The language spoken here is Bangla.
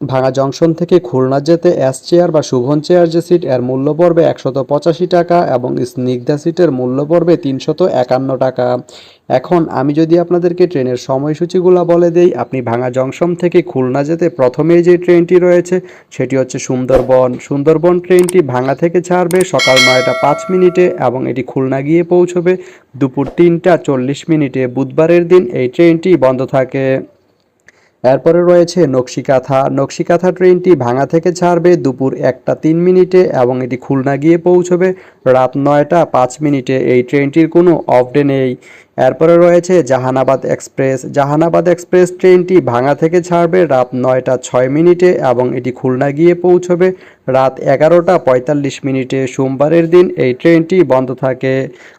ভাঙা জংশন থেকে খুলনা যেতে এস চেয়ার বা শুভন চেয়ার যে সিট এর মূল্য পড়বে একশত পঁচাশি টাকা এবং স্নিগ্ধা সিটের মূল্য পড়বে তিনশত একান্ন টাকা। এখন আমি যদি আপনাদেরকে ট্রেনের সময়সূচিগুলো বলে দেই, আপনি ভাঙা জংশন থেকে খুলনা যেতে প্রথমেই যে ট্রেনটি রয়েছে, সেটি হচ্ছে সুন্দরবন। সুন্দরবন ট্রেনটি ভাঙা থেকে ছাড়বে সকাল নয়টা পাঁচ মিনিটে এবং এটি খুলনা গিয়ে পৌঁছবে দুপুর তিনটা চল্লিশ মিনিটে। বুধবারের দিন এই ট্রেনটি বন্ধ থাকে। এরপরে রয়েছে নকশিকাথা। নকশিকাথা ট্রেনটি ভাঙা থেকে ছাড়বে দুপুর একটা তিন মিনিটে এবং এটি খুলনা গিয়ে পৌঁছবে রাত নয়টা পাঁচ মিনিটে। এই ট্রেনটির কোনো অফ ডে নেই। এরপরে রয়েছে জাহানাবাদ এক্সপ্রেস। জাহানাবাদ এক্সপ্রেস ট্রেনটি ভাঙা থেকে ছাড়বে রাত নয়টা ছয় মিনিটে এবং এটি খুলনা গিয়ে পৌঁছবে রাত এগারোটা পঁয়তাল্লিশ মিনিটে। সোমবারের দিন এই ট্রেনটি বন্ধ থাকে।